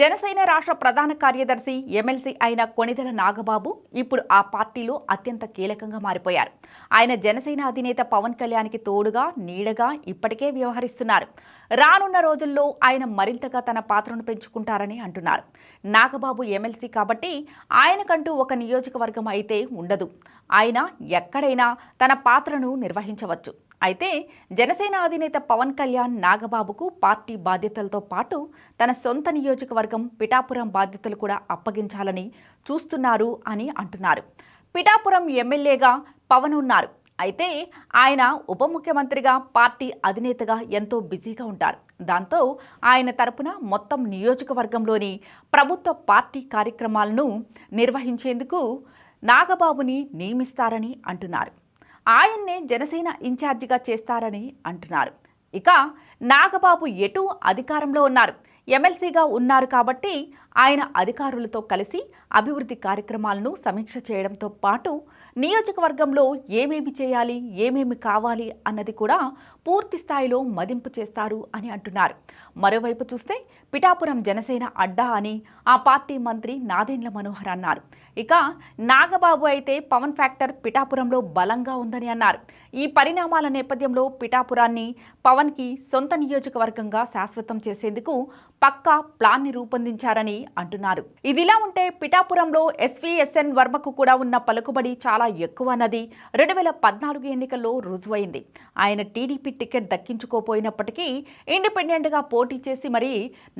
జనసేన రాష్ట్ర ప్రధాన కార్యదర్శి ఎమ్మెల్సీ అయిన కొణిదెల నాగబాబు ఇప్పుడు ఆ పార్టీలో అత్యంత కీలకంగా మారిపోయారు. ఆయన జనసేన అధినేత పవన్ కళ్యాణ్కి తోడుగా నీడగా ఇప్పటికే వ్యవహరిస్తున్నారు. రానున్న రోజుల్లో ఆయన మరింతగా తన పాత్రను పెంచుకుంటారని అంటున్నారు. నాగబాబు ఎమ్మెల్సీ కాబట్టి ఆయనకంటూ ఒక నియోజకవర్గం అయితే ఉండదు. ఆయన ఎక్కడైనా తన పాత్రను నిర్వహించవచ్చు. అయితే జనసేన అధినేత పవన్ కళ్యాణ్ నాగబాబుకు పార్టీ బాధ్యతలతో పాటు తన సొంత నియోజకవర్గం పిఠాపురం బాధ్యతలు కూడా అప్పగించాలని చూస్తున్నారు అని అంటున్నారు. పిఠాపురం ఎమ్మెల్యేగా పవన్ ఉన్నారు. అయితే ఆయన ఉప ముఖ్యమంత్రిగా పార్టీ అధినేతగా ఎంతో బిజీగా ఉంటారు. దాంతో ఆయన తరపున మొత్తం నియోజకవర్గంలోని ప్రభుత్వ పార్టీ కార్యక్రమాలను నిర్వహించేందుకు నాగబాబుని నియమిస్తారని అంటున్నారు. ఆయన్నే జనసేన ఇన్ఛార్జిగా చేస్తారని అంటున్నారు. ఇక నాగబాబు ఎటు అధికారంలో ఉన్నారు. ఎమ్మెల్సీగా ఉన్నారు కాబట్టి ఆయన అధికారులతో కలిసి అభివృద్ధి కార్యక్రమాలను సమీక్ష చేయడంతో పాటు నియోజకవర్గంలో ఏమేమి చేయాలి ఏమేమి కావాలి అన్నది కూడా పూర్తి స్థాయిలో మదింపు చేస్తారు అని అంటున్నారు. మరోవైపు చూస్తే పిఠాపురం జనసేన అడ్డా అని ఆ పార్టీ మంత్రి నాదెండ్ల మనోహర్ అన్నారు. ఇక నాగబాబు అయితే పవన్ ఫ్యాక్టర్ పిఠాపురంలో బలంగా ఉందని అన్నారు. ఈ పరిణామాల నేపథ్యంలో పిఠాపురాన్ని పవన్కి సొంత నియోజకవర్గంగా శాశ్వతం చేసేందుకు పక్కా ప్లాన్ని రూపొందించారని అంటున్నారు. ఇదిలా ఉంటే పిఠాపురంలో ఎస్వీఎస్ఎన్ వర్మకు కూడా ఉన్న పలుకుబడి చాలా ఎక్కువ అన్నది రెండు వేల పద్నాలుగు ఎన్నికల్లో రుజువైంది. ఆయన టీడీపీ టికెట్ దక్కించుకోపోయినప్పటికీ ఇండిపెండెంట్గా పోటీ చేసి మరి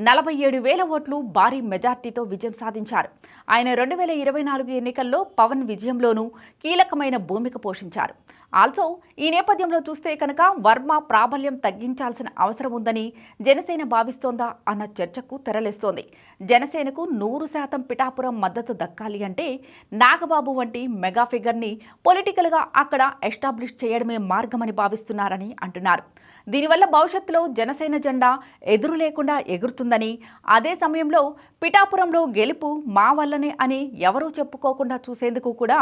నలభై ఏడు వేల ఓట్లు భారీ మెజార్టీతో విజయం సాధించారు. ఆయన రెండు వేల ఇరవై నాలుగు ఎన్నికల్లో పవన్ విజయంలోనూ కీలకమైన భూమిక పోషించారు. ఆల్సో ఈ నేపథ్యంలో చూస్తే కనుక వర్మ ప్రాబల్యం తగ్గించాల్సిన అవసరం ఉందని జనసేన భావిస్తోందా అన్న చర్చకు తెరలేస్తోంది. జనసేనకు నూరు శాతం పిఠాపురం మద్దతు దక్కాలి అంటే నాగబాబు వంటి మెగా ఫిగర్ని పొలిటికల్గా అక్కడ ఎస్టాబ్లిష్ చేయడమే మార్గమని భావిస్తున్నారని అంటున్నారు. దీనివల్ల భవిష్యత్తులో జనసేన జెండా ఎదురు లేకుండా ఎగురుతుందని అదే సమయంలో పిఠాపురంలో గెలుపు మా వల్లనే అని ఎవరూ చెప్పుకోకుండా చూసేందుకు కూడా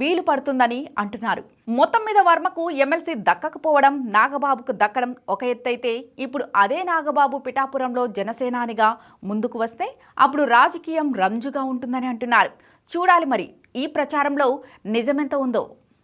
వీలు పడుతుందని అంటున్నారు. మొత్తం మీద వర్మకు ఎమ్మెల్సీ దక్కకపోవడం నాగబాబుకు దక్కడం ఒక ఎత్తైతే ఇప్పుడు అదే నాగబాబు పిఠాపురంలో జనసేనానిగా ముందుకు వస్తే అప్పుడు రాజకీయం రంజుగా ఉంటుందని అంటున్నారు. చూడాలి మరి ఈ ప్రచారంలో నిజమెంత ఉందో.